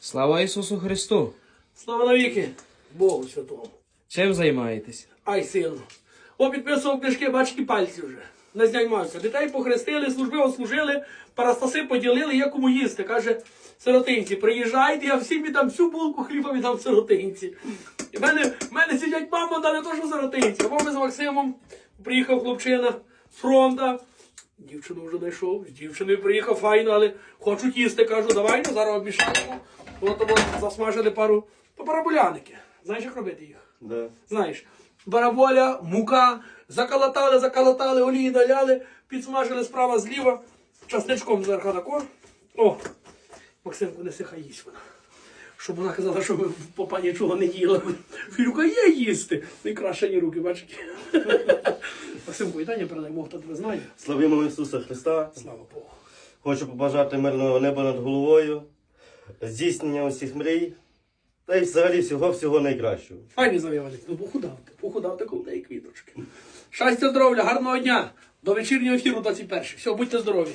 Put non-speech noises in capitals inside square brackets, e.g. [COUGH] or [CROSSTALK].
Слава Ісусу Христу! Слава навіки Богу Святому. Чим займаєтесь? Ай, сину. О, підписував книжки, бачки пальці вже. Не займаюся. Дітей похрестили, служби ослужили, парастаси поділили, є кому їсти. Каже, сиротинці, приїжджайте, я всім віддам всю булку хліба віддам сиротинці. І в мене, в мене сидять мама, да не то, що сиротинці. Або ми з Максимом приїхав хлопчина з фронта. Дівчину вже знайшов, з дівчиною приїхав файно, але хочуть їсти. Кажу, давай ну, зараз обмішаємо. От от засмажили пару то парабуляники. Знаєш, як робити їх? Да. Знаєш, бараболя, мука, заколотали, заколотали, олії наляли, підсмажили справа зліва, часничком зверху тако. О, Максимку, неси хай їсть вона. Щоб вона казала, що ми попа нічого не їла. Філюка є їсти. Найкращені руки, бачите. [LAUGHS] Максимку, вітання передай, Бог тебе знає. Славімо Ісуса Христа. Слава Богу. Хочу побажати мирного неба над головою, здійснення усіх мрій та й взагалі всього всього найкращого. Файні завівальник. Ну похудав ти, похудав ти коло неї квіточки. Щастя, здоров'я, гарного дня. До вечірнього ефіру 21. Все, будьте здорові.